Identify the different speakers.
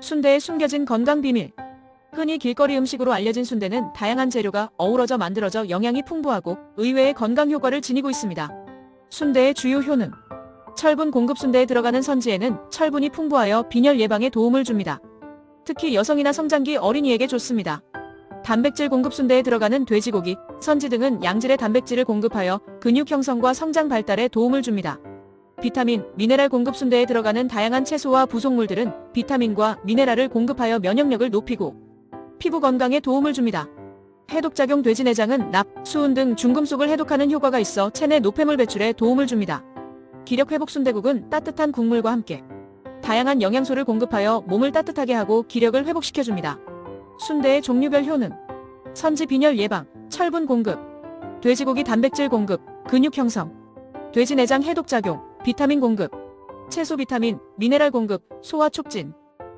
Speaker 1: 순대에 숨겨진 건강 비밀. 흔히 길거리 음식으로 알려진 순대는 다양한 재료가 어우러져 만들어져 영양이 풍부하고 의외의 건강 효과를 지니고 있습니다. 순대의 주요 효능. 철분 공급 순대에 들어가는 선지에는 철분이 풍부하여 빈혈 예방에 도움을 줍니다. 특히 여성이나 성장기 어린이에게 좋습니다. 단백질 공급 순대에 들어가는 돼지고기, 선지 등은 양질의 단백질을 공급하여 근육 형성과 성장 발달에 도움을 줍니다. 비타민, 미네랄 공급 순대에 들어가는 다양한 채소와 부속물들은 비타민과 미네랄을 공급하여 면역력을 높이고 피부 건강에 도움을 줍니다. 해독작용 돼지 내장은 납, 수은 등 중금속을 해독하는 효과가 있어 체내 노폐물 배출에 도움을 줍니다. 기력 회복 순대국은 따뜻한 국물과 함께 다양한 영양소를 공급하여 몸을 따뜻하게 하고 기력을 회복시켜줍니다. 순대의 종류별 효능 선지 빈혈 예방, 철분 공급 돼지고기 단백질 공급, 근육 형성 돼지 내장 해독작용, 비타민 공급 채소 비타민, 미네랄 공급, 소화 촉진